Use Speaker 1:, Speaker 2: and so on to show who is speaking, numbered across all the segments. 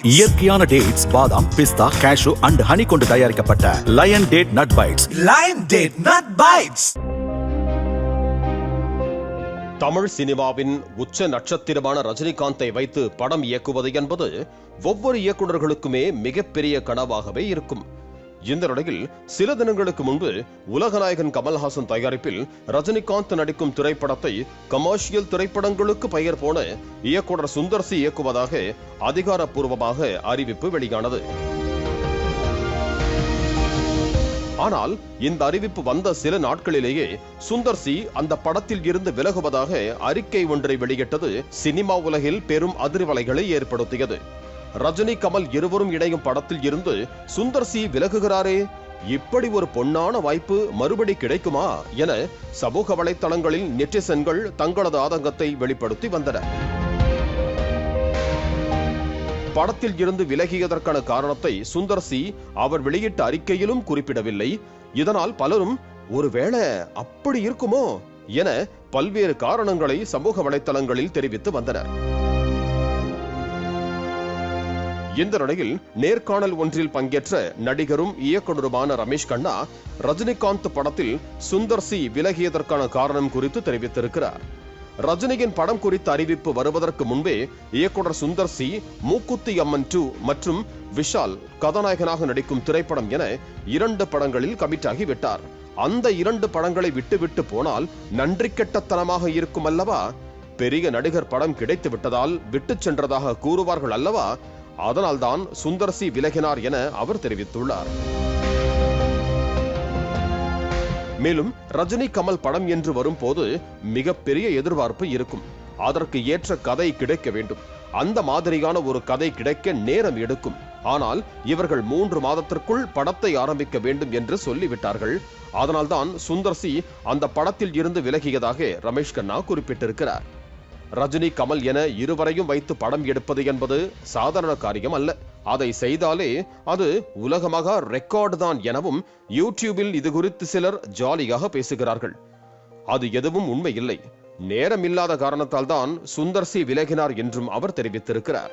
Speaker 1: இயற்கையான டேட்ஸ் பாதாம் பிஸ்தா cash and honey கொண்டு தயாரிக்கப்பட்ட Lion Date Nut Bites
Speaker 2: Lion Date Nut Bites.
Speaker 3: Tamil சினிமாவின் உச்ச நட்சத்திரமான ரஜினிகாந்தை வைத்து படம் இயக்குவது என்பது ஒவ்வொரு இயக்குனர்களுக்குமே மிகப்பெரிய கனவாகவே இருக்கும் இந்த நிலையில் சில தினங்களுக்கு முன்பு உலகநாயகன் கமல்ஹாசன் தயாரிப்பில் ரஜினிகாந்த் நடிக்கும் திரைப்படத்தை கமர்ஷியல் திரைப்படங்களுக்கு பெயர் போன இயக்குனர் சுந்தர்சி இயக்குவதாக அதிகாரப்பூர்வமாக அறிவிப்பு வெளியானது. ஆனால் இந்த அறிவிப்பு வந்த சில நாட்களிலேயே சுந்தர் சி அந்த படத்தில் இருந்து விலகுவதாக அறிக்கை ஒன்றை வெளியிட்டது சினிமா உலகில் பெரும் அதிர்வலைகளை ஏற்படுத்தியது. ரஜினி கமல் இருவரும் இணையும் படத்தில் இருந்து சுந்தர் சி விலகுகிறாரே. இப்படி ஒரு பொன்னான வாய்ப்பு மறுபடி கிடைக்குமா என சமூக வலைத்தளங்களில் நெட்டிசன்கள் தங்களது ஆதங்கத்தை வெளிப்படுத்தி வந்தனர் படத்தில் இருந்து விலகியதற்கான காரணத்தை சுந்தர் சி அவர் வெளியிட்ட அறிக்கையிலும் குறிப்பிடவில்லை. இதனால் பலரும் ஒருவேளை அப்படி இருக்குமோ? என பல்வேறு காரணங்களை சமூக வலைத்தளங்களில் தெரிவித்து வந்தனர். இந்த நிலையில் நேர்காணல் ஒன்றில் பங்கேற்ற நடிகரும் இயக்குநருமான ரமேஷ் கண்ணா ரஜினிகாந்த் படத்தில் சுந்தர் சி விலகியதற்கான காரணம் குறித்து தெரிவித்திருக்கிறார். ரஜினியின் படம் குறித்த அறிவிப்பு வருவதற்கு முன்பே இயக்குனர் சுந்தர் சி மூக்குத்தி அம்மன் டூ மற்றும் விஷால் கதாநாயகனாக நடிக்கும் திரைப்படம் என இரண்டு படங்களில் கமிட் ஆகி விட்டார். அந்த இரண்டு படங்களை விட்டுவிட்டு போனால் நன்றி கெட்டத்தனமாக இருக்கும் அல்லவா? பெரிய நடிகர் படம் கிடைத்து விட்டதால் விட்டுச் சென்றதாக கூறுவார்கள் அல்லவா? அதனால்தான் சுந்தர் சி. விலகினார் என அவர் தெரிவித்துள்ளார். மேலும் ரஜினி கமல் படம் என்று வரும்போது மிகப்பெரிய எதிர்பார்ப்பு இருக்கும். அதற்கு ஏற்ற கதை கிடைக்க வேண்டும். அந்த மாதிரியான ஒரு கதை கிடைக்க நேரம் எடுக்கும். ஆனால் இவர்கள் மூன்று மாதத்திற்குள் படத்தை ஆரம்பிக்க வேண்டும் என்று சொல்லிவிட்டார்கள். அதனால்தான் சுந்தர்சி அந்த படத்தில் இருந்து விலகியதாக ரமேஷ் கண்ணா குறிப்பிட்டிருக்கிறார். ரஜினி கமல் என இருவரையும் வைத்து படம் எடுப்பது என்பது சாதாரண காரியம் அல்ல. அதை செய்தாலே அது உலகமாக ரெக்கார்டு தான் எனவும் யூடியூபில் இது குறித்து சிலர் ஜாலியாக பேசுகிறார்கள். அது எதுவும் உண்மையில்லை. நேரமில்லாத நேரம் இல்லாத காரணத்தால் தான் சுந்தர் சி விலகினார் என்றும் அவர் தெரிவித்திருக்கிறார்.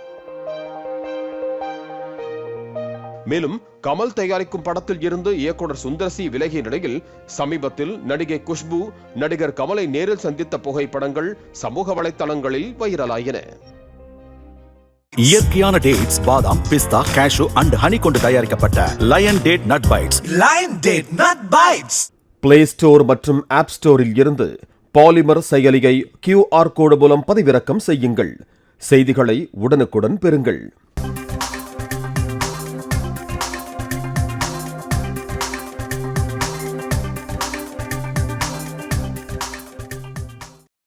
Speaker 3: மேலும் கமல் தயாரிக்கும் படத்தில் இருந்து இயக்குனர் சுந்தர் சி விலகிய நிலையில் சமீபத்தில் நடிகை குஷ்பு நடிகர் கமலை நேரில் சந்தித்த புகைப்படங்கள் சமூக வலைத்தளங்களில் வைரலாயின.
Speaker 1: இயற்கையான டேட்ஸ் பாதாம் பிஸ்தா கேஷு அண்ட் ஹனி கொண்டு தயாரிக்கப்பட்ட Lion Date Nut Bites
Speaker 2: Lion Date Nut Bites.
Speaker 4: Play store மற்றும் ஆப் ஸ்டோரில் இருந்து பாலிமர் செயலியை கியூஆர் கோடு மூலம் பதிவிறக்கம் செய்யுங்கள். செய்திகளை உடனுக்குடன் பெறுங்கள்.